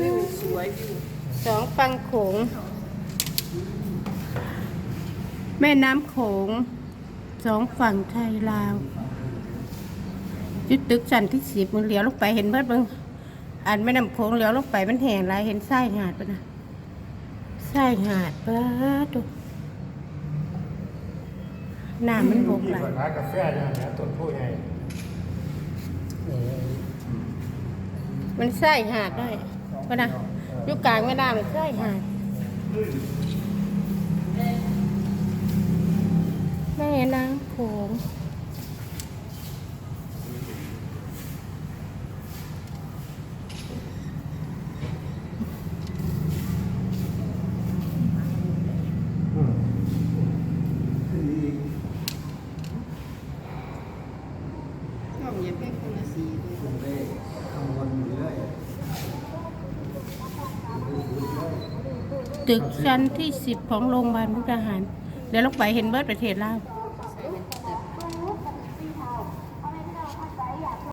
วิวสวยวิวสองฝั่งโขง แม่น้ำโขง สองฝั่งไทยลาวจุดตึกชั้นที่สิบมึงเลี้ยวลงไปเห็นเบิดมึงอันแม่น้ำโขงเลี้ยวลงไปมันแห้งหลายเห็นไส้หาดปะนะไส้หาดปะตุน้ำมันบกไหลร้านกาแฟเนี่ยนะต้นผู้ใหญ่ มันไส้หาดด้ปะนะยู่กลางแม่น้ำมันไส้หาดแม่น้ำโขงชอบอย่คนละสีเลย ข้างบนอยู่เลย ตึกชั้นที่สิบของโรงพยาบาลมุกดาหาร เดี๋ยวลงไปเห็นเบิร์ดประเทศลาว